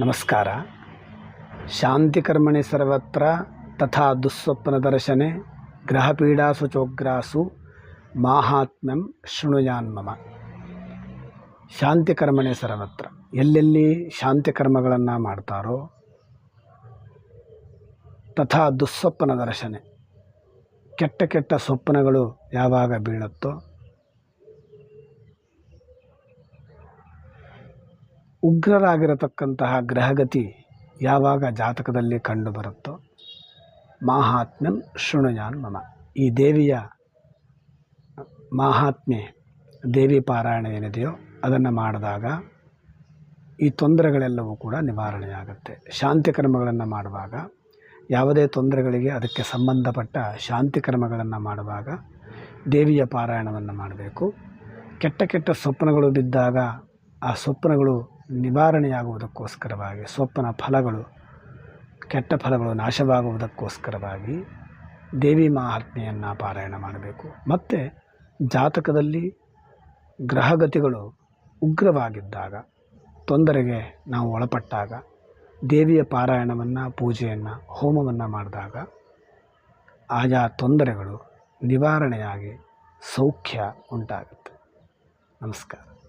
ನಮಸ್ಕಾರ. ಶಾಂತಿಕರ್ಮಣಿ ಸರ್ವತ್ರ ತಥಾ ದುಸ್ವಪ್ನ ದರ್ಶನೆ ಗ್ರಹಪೀಡಾಸು ಚೋಗ್ರಾಸು ಮಾಹಾತ್ಮ್ಯಂ ಶೃಣುಯಾನ್ಮಮ ಶಾಂತಿಕರ್ಮಣೆ ಸರ್ವತ್ರ ಎಲ್ಲೆಲ್ಲಿ ಶಾಂತಿ ಕರ್ಮಗಳನ್ನು ಮಾಡ್ತಾರೋ ತಥಾ ದುಸ್ವಪ್ನ ದರ್ಶನೆ. ಕೆಟ್ಟ ಕೆಟ್ಟ ಸ್ವಪ್ನಗಳು ಯಾವಾಗ ಬೀಳುತ್ತೋ ಉಗ್ರರಾಗಿರತಕ್ಕಂತಹ ಗ್ರಹಗತಿ ಯಾವಾಗ ಜಾತಕದಲ್ಲಿ ಕಂಡುಬರುತ್ತೋ ಮಾಹಾತ್ಮ್ಯಂ ಶೃಣುಯಾನ್ ಮಮ. ಈ ದೇವಿಯ ಮಾಹಾತ್ಮೆ ದೇವಿ ಪಾರಾಯಣ ಏನಿದೆಯೋ ಅದನ್ನು ಮಾಡಿದಾಗ ಈ ತೊಂದರೆಗಳೆಲ್ಲವೂ ಕೂಡ ನಿವಾರಣೆಯಾಗುತ್ತೆ. ಶಾಂತಿ ಕರ್ಮಗಳನ್ನು ಮಾಡುವಾಗ, ಯಾವುದೇ ತೊಂದರೆಗಳಿಗೆ ಅದಕ್ಕೆ ಸಂಬಂಧಪಟ್ಟ ಶಾಂತಿ ಕರ್ಮಗಳನ್ನು ಮಾಡುವಾಗ ದೇವಿಯ ಪಾರಾಯಣವನ್ನು ಮಾಡಬೇಕು. ಕೆಟ್ಟ ಕೆಟ್ಟ ಸ್ವಪ್ನಗಳು ಬಿದ್ದಾಗ ಆ ಸ್ವಪ್ನಗಳು ನಿವಾರಣೆಯಾಗುವುದಕ್ಕೋಸ್ಕರವಾಗಿ ಸ್ವಪ್ನ ಫಲಗಳು, ಕೆಟ್ಟ ಫಲಗಳು ನಾಶವಾಗುವುದಕ್ಕೋಸ್ಕರವಾಗಿ ದೇವಿ ಮಹಾತ್ಮೆಯನ್ನು ಪಾರಾಯಣ ಮಾಡಬೇಕು. ಮತ್ತು ಜಾತಕದಲ್ಲಿ ಗ್ರಹಗತಿಗಳು ಉಗ್ರವಾಗಿದ್ದಾಗ, ತೊಂದರೆಗೆ ನಾವು ಒಳಪಟ್ಟಾಗ, ದೇವಿಯ ಪಾರಾಯಣವನ್ನು, ಪೂಜೆಯನ್ನು, ಹೋಮವನ್ನು ಮಾಡಿದಾಗ ಆಯಾ ತೊಂದರೆಗಳು ನಿವಾರಣೆಯಾಗಿ ಸೌಖ್ಯ ಉಂಟಾಗುತ್ತೆ. ನಮಸ್ಕಾರ.